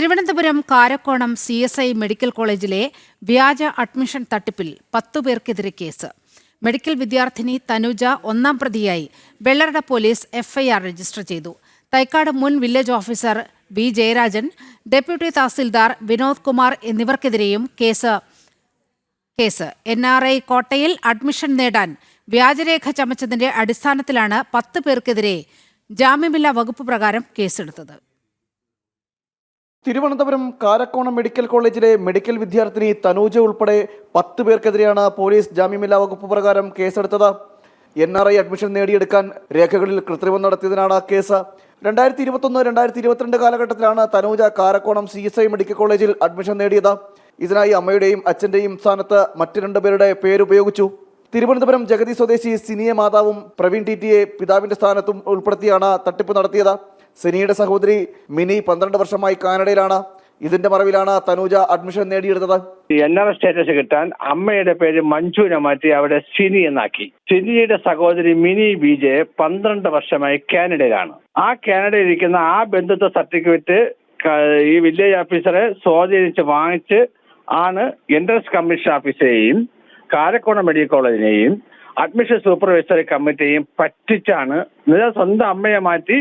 Thiruvananthapuram Karakonam C S I medical കോളേജിലെ വ്യാജ admission തട്ടിപ്പിൽ പത്തുപേർക്കെതിരെ കേസ്. മെഡിക്കൽ വിദ്യാർത്ഥിനി തനുജ ഒന്നാം പ്രതിയായി വെള്ളറട പോലീസ് എഫ്ഐആർ രജിസ്റ്റർ ചെയ്തു. തൈക്കാട് മുൻ village officer B Jayarajan deputy tahsildar Vinod Kumar എന്നിവർക്കെതിരെയും case. Case. N R I കോട്ടയിൽ അഡ്മിഷൻ നേടാൻ വ്യാജരേഖ ചമച്ചതിന്റെ അടിസ്ഥാനത്തിലാണ് പത്ത് പേർക്കെതിരെ ജാമ്യമില്ലാ വകുപ്പ് പ്രകാരം കേസെടുത്തത്. തിരുവനന്തപുരം കാരക്കോണം മെഡിക്കൽ കോളേജിലെ മെഡിക്കൽ വിദ്യാർത്ഥിനി തനൂജ ഉൾപ്പെടെ പത്ത് പേർക്കെതിരെയാണ് പോലീസ് ജാമ്യമില്ലാ വകുപ്പ് പ്രകാരം കേസെടുത്തത്. എൻ ആർ ഐ അഡ്മിഷൻ നേടിയെടുക്കാൻ രേഖകളിൽ കൃത്രിമം നടത്തിയതിനാണ് കേസ്. രണ്ടായിരത്തി ഇരുപത്തൊന്ന് രണ്ടായിരത്തി ഇരുപത്തിരണ്ട് കാലഘട്ടത്തിലാണ് Thanuja Karakonam C S I medical കോളേജിൽ അഡ്മിഷൻ നേടിയത്. ഇതിനായി അമ്മയുടെയും അച്ഛന്റെയും സ്ഥാനത്ത് മറ്റു രണ്ടുപേരുടെ പേരുപയോഗിച്ചു. തിരുവനന്തപുരം ജഗതി സ്വദേശി സിനിയ മാതാവും പ്രവീൺ ടി ടിയെ പിതാവിന്റെ സ്ഥാനത്തും ഉൾപ്പെടുത്തിയാണ് തട്ടിപ്പ് നടത്തിയത്. സിനിയുടെ സഹോദരി മിനി പന്ത്രണ്ട് വർഷമായി കാനഡയിലാണ്. ഇതിന്റെ മറവിലാണ് തനൂജ അഡ്മിഷൻ നേടിയെടുത്തത്. എൻ ആർ സ്റ്റേറ്റസ് കിട്ടാൻ അമ്മയുടെ പേര് മഞ്ജുവിനെ മാറ്റി അവിടെ സിനി എന്നാക്കി. സിനിയുടെ സഹോദരി മിനി ബിജെ പന്ത്രണ്ട് വർഷമായി കാനഡയിലാണ്. ആ കാനഡയിൽ ഇരിക്കുന്ന ആ ബന്ധുത്വ സർട്ടിഫിക്കറ്റ് ഈ വില്ലേജ് ഓഫീസറെ സ്വാധീനിച്ച് വാങ്ങിച്ച് ആണ് എൻട്രൻസ് കമ്മീഷൻ ഓഫീസറെയും കാരക്കോണം മെഡിക്കൽ കോളേജിനെയും അഡ്മിഷൻ സൂപ്പർവൈസറി കമ്മിറ്റിയെയും പറ്റിച്ചാണ് സ്വന്തം അമ്മയെ മാറ്റി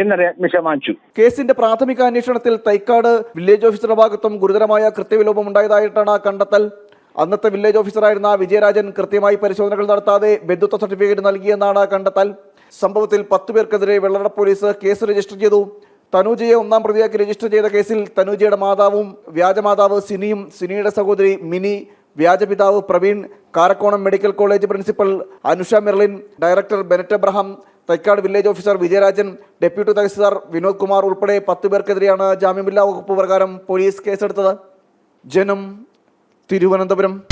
എന്നറിയ അഡ്മിഷൻ വാങ്ങിച്ചു കേസിന്റെ പ്രാഥമിക അന്വേഷണത്തിൽ തൈക്കാട് വില്ലേജ് ഓഫീസറുടെ ഭാഗത്തും ഗുരുതരമായ കൃത്യവിലോപം ഉണ്ടായതായിട്ടാണ് കണ്ടെത്തൽ. അന്നത്തെ വില്ലേജ് ഓഫീസറായിരുന്ന വിജയരാജൻ കൃത്യമായി പരിശോധനകൾ നടത്താതെ ബന്ധുത്വ സർട്ടിഫിക്കറ്റ് നൽകിയെന്നാണ് കണ്ടെത്തൽ. സംഭവത്തിൽ പത്ത് പേർക്കെതിരെ വെള്ളറ പോലീസ് കേസ് രജിസ്റ്റർ ചെയ്തു. തനൂജയെ ഒന്നാം പ്രതിയാക്കി രജിസ്റ്റർ ചെയ്ത കേസിൽ തനൂജയുടെ മാതാവും വ്യാജമാതാവ് സിനിയും സിനിയുടെ സഹോദരി Mini വ്യാജപിതാവ് Praveen Karakonam medical college principal Anusha Merlin director Bennet Abraham Thycaud village officer Vijayarajan deputy tahsildar Vinod Kumar ഉൾപ്പെടെ പത്ത് പേർക്കെതിരെയാണ് ജാമ്യമില്ലാ വകുപ്പ് പ്രകാരം പോലീസ് കേസെടുത്തത്. ജനം തിരുവനന്തപുരം.